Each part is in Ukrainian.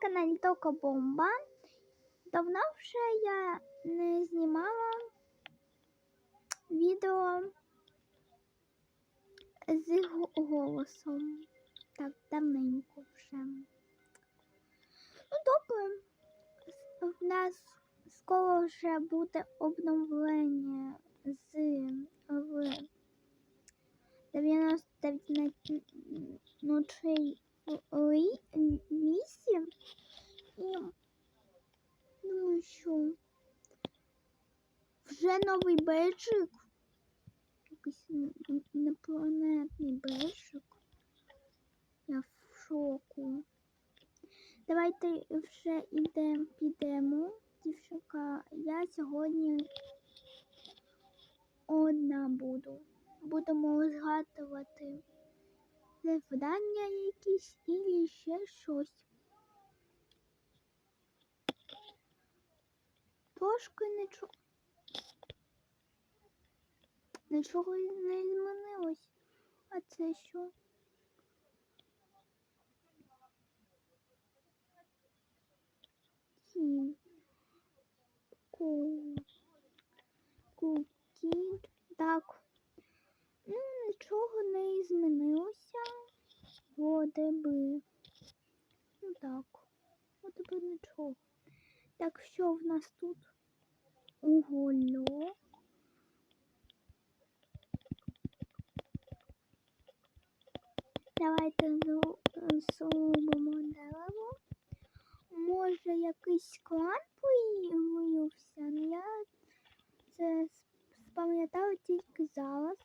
каналі Тока Бомба. Давно вже я не знімала відео з голосом. Так, давненько вже. Ну, добре. В нас скоро вже буде обновлення з в 99 ночей в лі- лісі. І думаю, що вже новий бейджик. Якийсь інопланетний бейджик. Я в шоку. Давайте вже ідемо, підемо. Дівчинка, я сьогодні одна буду. Будемо згадувати завдання якісь і ще щось. Трошки нічого. Нічого не змінилось. А це що? Кукі. Так. Ну, нічого не змінилося. Би. Ну так. Би нічого. Так, що в нас тут? Угольок. Давайте зробимо дерево. Може якийсь клан появився, але я це спам'ятаю тільки зараз.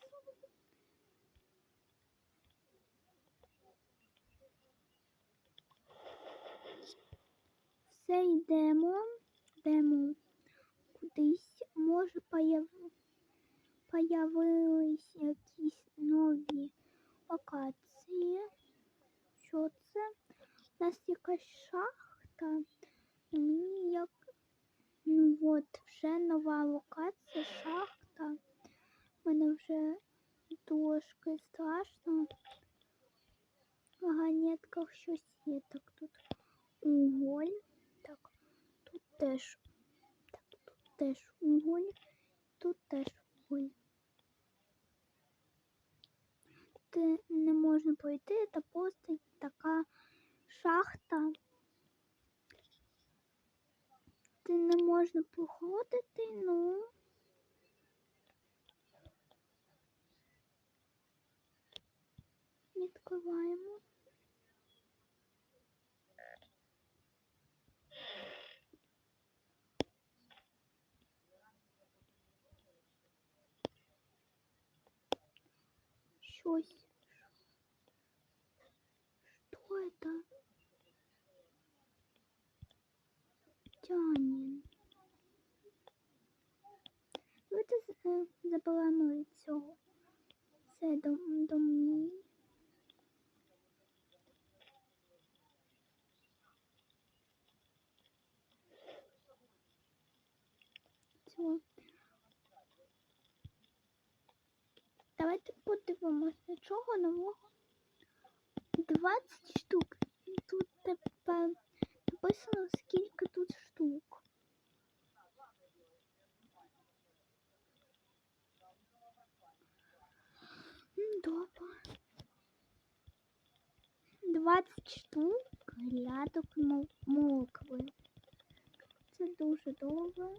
Все йдемо, йдемо кудись. Може появ... появились якісь нові локації. Що це? У нас якась шахта. Мені як. Ну от, вже нова локація, шахта. Мене вже трошки страшно. В вагонетках щось є. Так, тут уголь. Так, тут теж. Так, тут теж уголь. Тут теж уголь. Ти не можна пройти, це просто така шахта. Ти не можна проходити, ну. Відкриваємо. Щось. Что это? Тянин. Давайте е, заберемо цього. Це до, до мені. Цього. Давайте подивимось, нічого нового. 20 штук. Тут тепер написано, скільки тут штук. Добре. 20 штук глядок мол- мокви. Це дуже добре.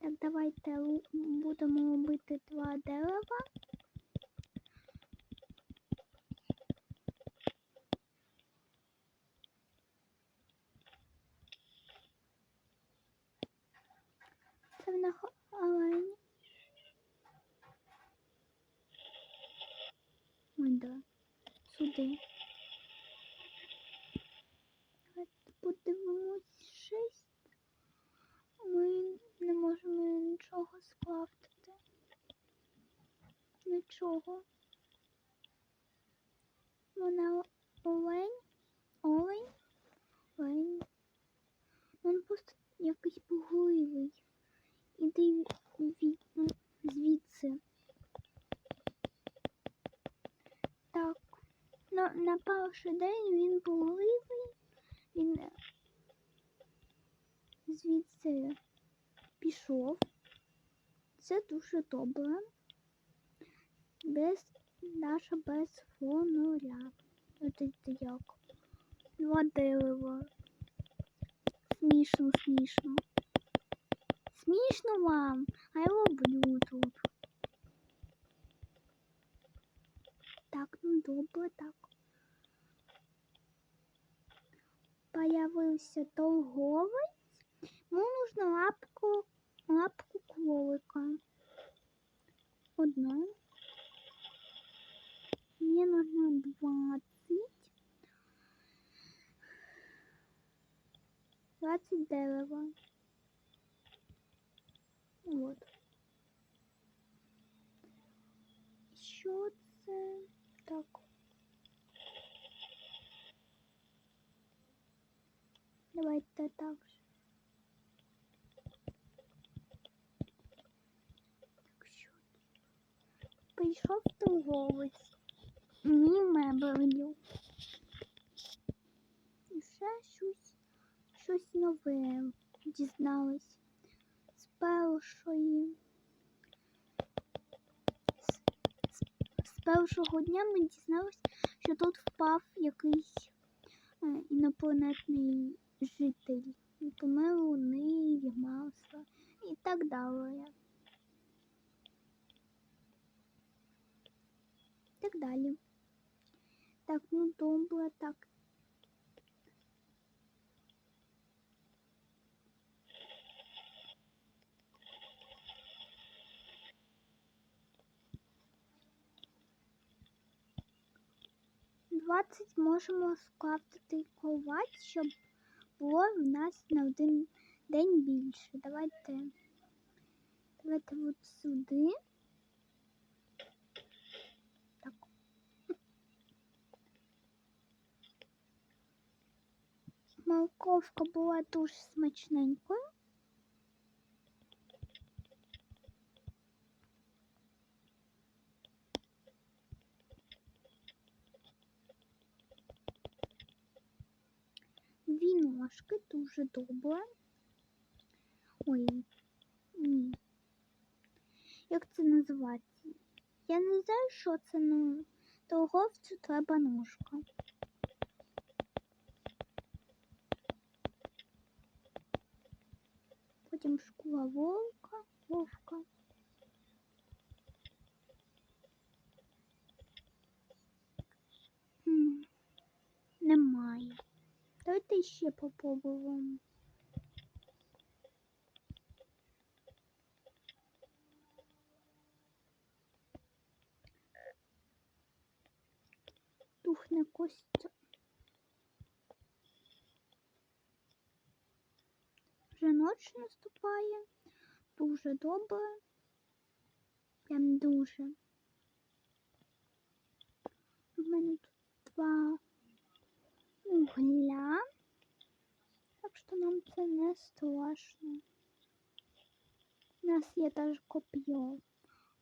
Так, давайте будемо робити два дерева. Це в нас олень. Ой, да. Сюди. Давайте подивимось шість. Ми не можемо нічого скрафтити. Нічого. Вона олень. Олень. Олень. Він просто якийсь пугливий. І див... ві- звідси. Так. На, на перший день він поливий, він е, звідси пішов. Це дуже добре. Без наша без це як. Два дерева. Смішно, смішно. Смішно вам, а я люблю тут. Так, ну добре, так. Появився торговець. Йому нужно лапку, лапку кролика. Одну. Мне нужно 20. 20 дерева. Вот. Що це? Так. Давайте так же. Так, що? Прийшов торговець. Мені мебелю. І ще щось, щось нове дізналась. З першої. Першого дня ми дізналися, що тут впав якийсь е, інопланетний житель. Помер вони, масло і так далі. Так далі. Так, ну добре, так. Двадцять можемо скрафтити кровать, щоб було в нас на один день більше. Давайте. Давайте от сюди. Так. Морковка була дуже смачненькою. Дві ножки дуже добре. Ой, ні. Як це називається? Я не знаю, що це, ну торговцю треба ножка. Потім шкула вовка, вовка. М, Немає. Давайте ще попробуємо. Тухне кость. Вже ніч наступає. Дуже добре. Прям дуже. У мене тут два угля. Так що нам це не страшно. У нас є теж коп'є.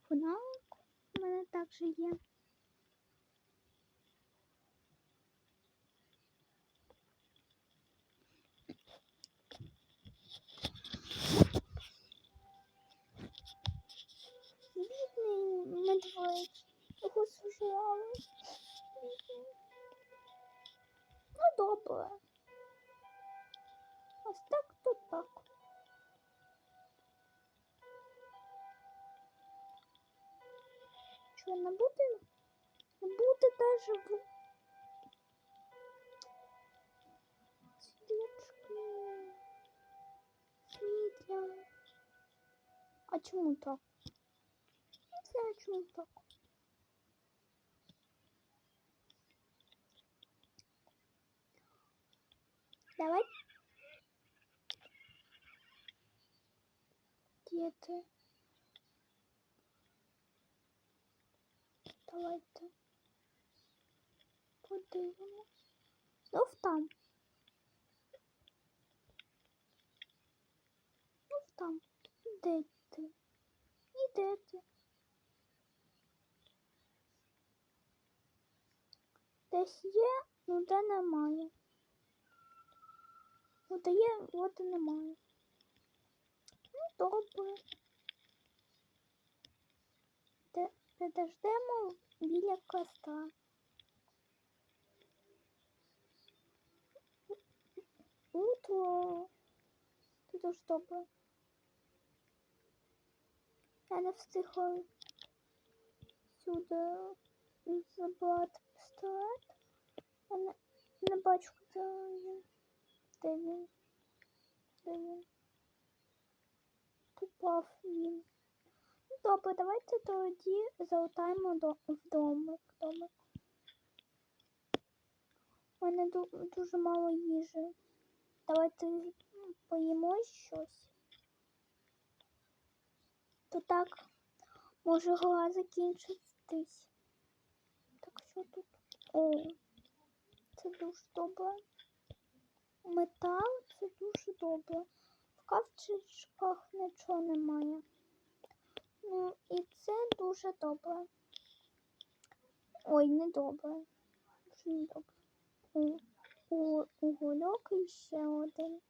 Фонарик у мене також є. Бідний медведь. Його сужали. Ну, добре. Ось так то так. Що не буде? Не буде даже в свічки. Світла. А чому так? Не знаю, чому так. Давай. робити. Давайте подивимось. Ну там. Ну там. Де ти? І де ти? Десь є, ну де немає. Ну, от є, от і немає. Ну, добре. Де, підождемо біля коста. Утро. Це дуже добре. Я не встигла сюди забрати пістолет. Я не, не бачу, де він. Де він? Де він? Попав він. Добре, давайте тоді залутаємо до, в домик. У мене дуже мало їжі. Давайте поїмо щось. То так може гора закінчитись. Так що тут? О, це дуже добре. Метал це дуже добре. В нічого немає. Ну і це дуже добре. Ой, не добре. Дуже не добре. У, у, угольок і ще один.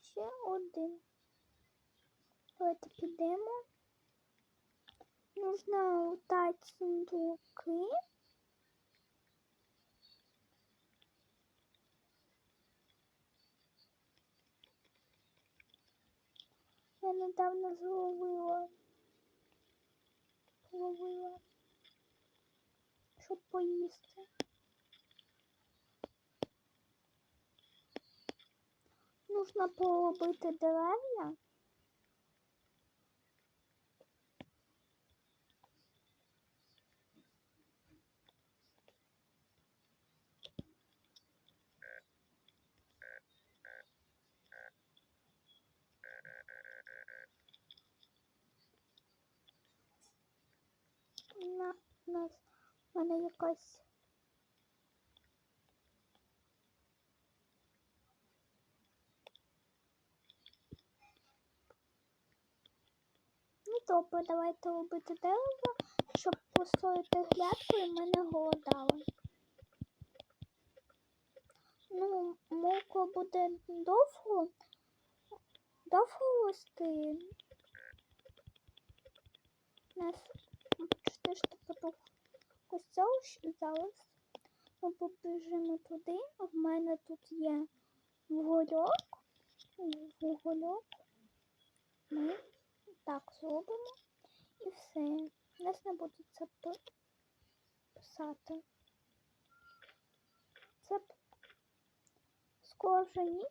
Ще один. Давайте підемо. Нужно лутати сундуки. Я недавно зловила. Зловила. Щоб поїсти. Нужно поробити дерев'я. На нас в мене якась. Ну добре, давайте робити дерево, щоб построїти грядку і ми не голодали. Ну, морква буде довго, довго рости. Чотири штуки ось зараз, ми побіжимо туди. В мене тут є вугольок. Вугольок. Ми так зробимо і все. Нас не буде це писати. Це скоро вже ніч.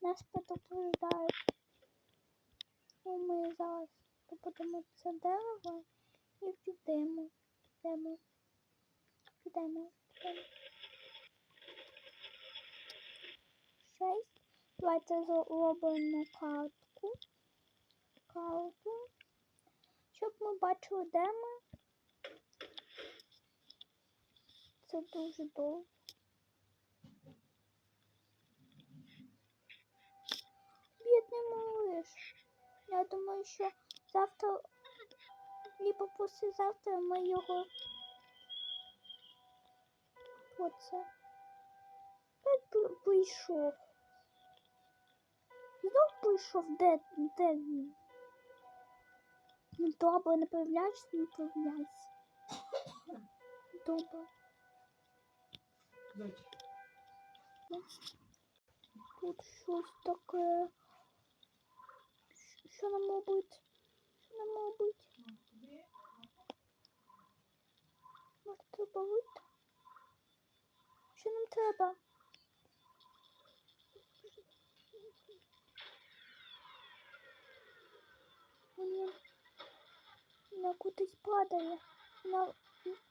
Нас предупреждають. Ну, ми зараз добудемо це дерево і підемо. Підемо. Підемо. Підемо. Шесть. Давайте зробимо картку. Карту. Щоб ми бачили, де ми. Це дуже довго. Бідний малыш. Я думаю, що завтра, либо послезавтра ми його. Оце. Би прийшов. Знов прийшов, де, де він? Ну добре, не появляйся, не появляйся. Добре. Тут щось таке. Що нам робити? Що нам робити? Може треба вийти? Що нам треба? Вона, вона кудись падає. Вона,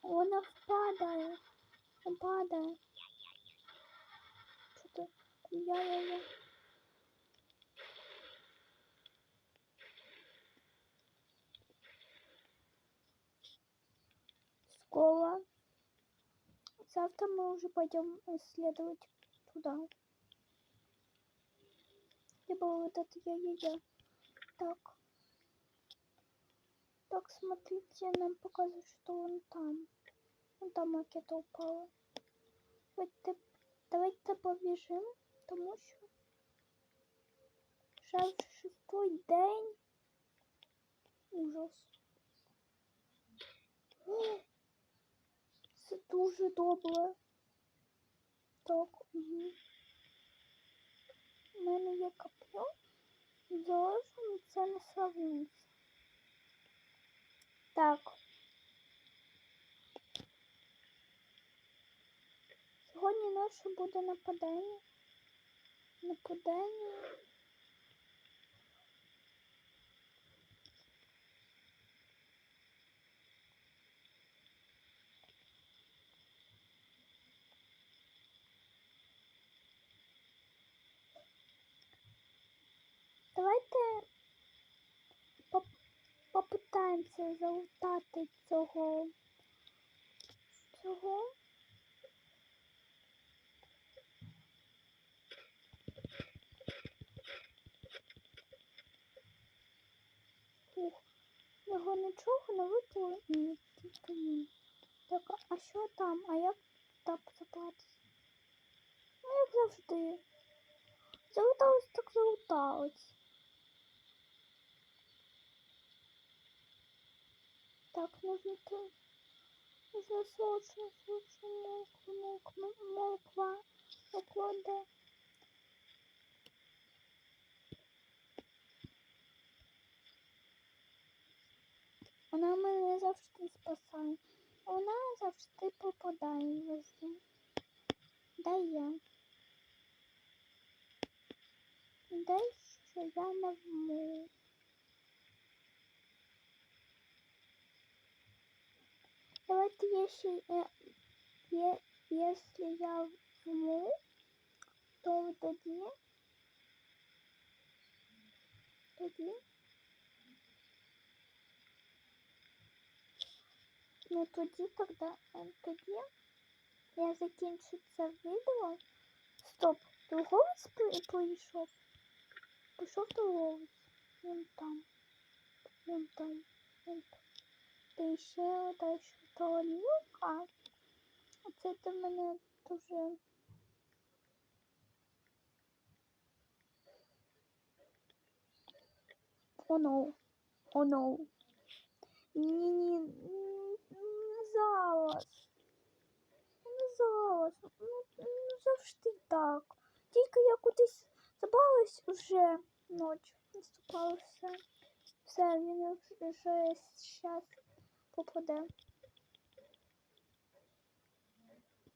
вона впадає. Вона падає. Що ти? Я-я-я. Школа. Завтра мы уже пойдем исследовать туда. Либо вот это я-я-я. Так. Так, смотрите, нам показывают, что он там. Вон там ракета упала. Давайте, давайте побіжимо, тому що вже вже шестой день. Ужас. О, Це дуже добре. Так, угу. У мене є коп'є. Залежно це не сравниться. Так. Сьогодні наше буде нападання. Нападання. Давайте поп- попитаємося залутати цього. Цього. Ух, його нічого не випало? Ні, тільки ні. Так, а що там? А як так забратися? Ну, як завжди. Залуталось, так залуталось. Так, нужно то. Нужно срочно, срочно морква, морква, морква. Морква, де? Вона мене завжди спасає. Вона завжди попадає везде. Де я? Де що я не вмію. Давайте, если, э, е- если я вму, то тоді, тоді, ну тоді, тогда, е, тоді я закінчу це відео. Стоп, торговець при- прийшов. Пішов торговець. Вон там. Вон там. Вон там. Та ще далі Толюка. Оце ти мене дуже. О, no. О, no. Ні, ні, не зараз. Не зараз. Ну, ну, завжди так. Тільки я кудись забралась уже ночь. Наступала все. Все, він вже щас попаде.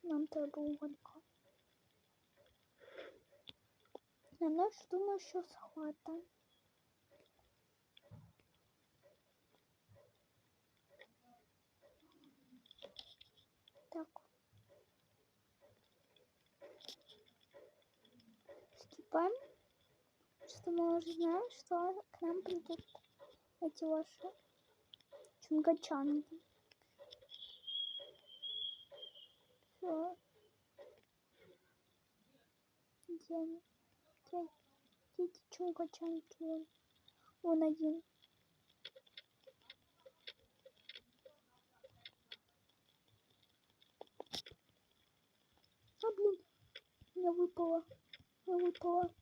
Нам треба угонька. На ночь думаю, що схвата. Так. Скипаем. Что мы уже знаем, что к нам придут эти ваши чунгачанги. Все. Где они? Где, где эти чунгачанги? Вон, вон один. А, блин, я выпала. Я выпала.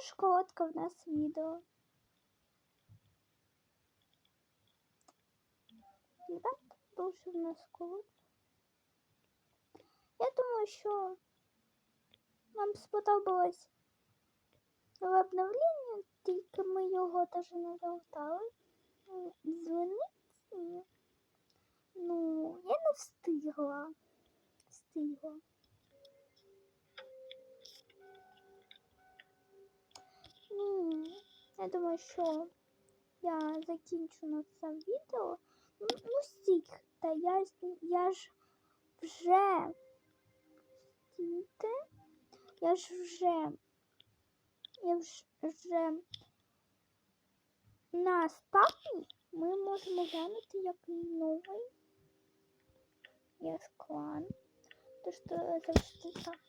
Дуже коротко в нас відео. Так, дуже в нас коротко. Я думаю, що вам сподобалось нове обновлення, тільки ми його теж не залутали. Дзвонить. Ну, я не встигла. Встигла. я думаю, що я закінчу на це відео. Ну, ну стільки. Та я, ж- я ж вже стійте. Я ж вже. Я ж вже на старті ми можемо глянути, який новий є клан. Тож то завжди так.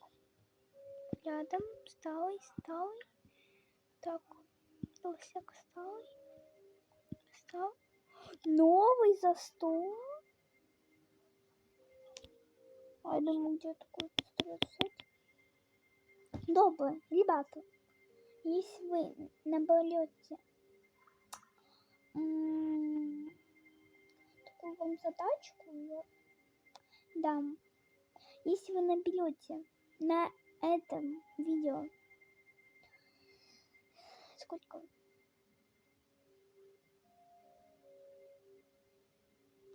рядом. Сталий, сталий. Так, лосяк сталий. Стал. Новый за стол. А я думаю, где такой пистолет взять. Ребята. Если вы наберете м, такую вам задачку, я дам. Если вы наберете на этом видео сколько?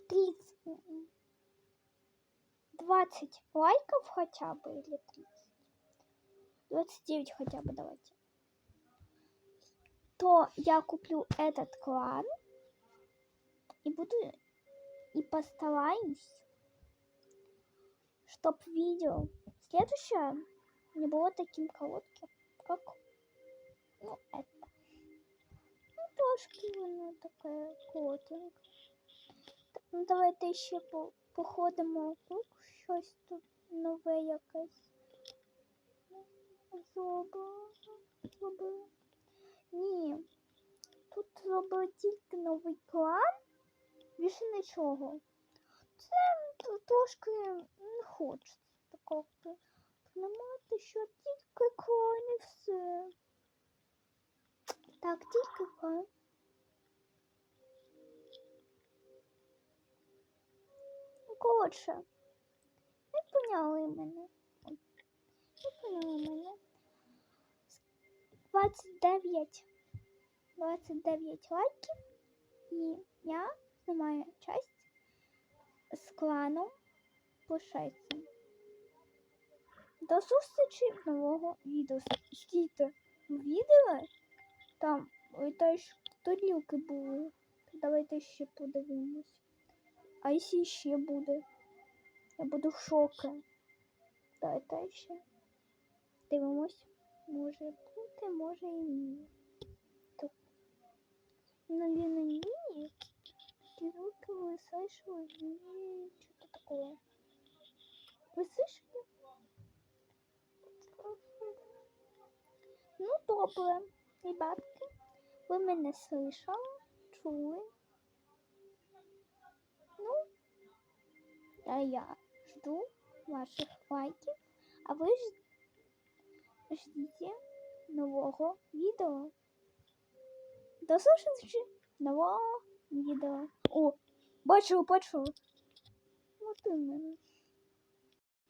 30, м, 20 лайков хотя бы или 30? 29 хотя бы давайте. То я куплю этот клан и буду и постараюсь, чтоб видео следующее не было таким коротким, как ну, это. Трошки воно таке коротеньке. Так, ну давайте ще по, походимо вокруг, щось тут нове якесь. Зробила. Зробила. Ні. Тут зробили тільки новий клан. Більше нічого. Це трошки не хочеться такого. Тримати, що тільки клан все. Так, тільки. Ну, коротше, ви поняли мене. Ви поняли мене. 29, 29 лайків. І я знімаю часть з кланом Пушайцем. До зустрічі в нового відео. Стійте, відео? Там теж тарілки були. Давайте ще подивимось. А якщо ще буде? Я буду в шокі. Давайте ще. Дивимось. Може бути, може і ні. Так. Ну, не ні. Тарілки висушили. Ні, що-то такое. Висушили? Ну, добре, Ребятки, ви мене слышали, чули. Ну, а я жду ваших лайків, а ви ж ждите нового відео. До зустрічі нового відео. О, бачу, бачу. Вот именно.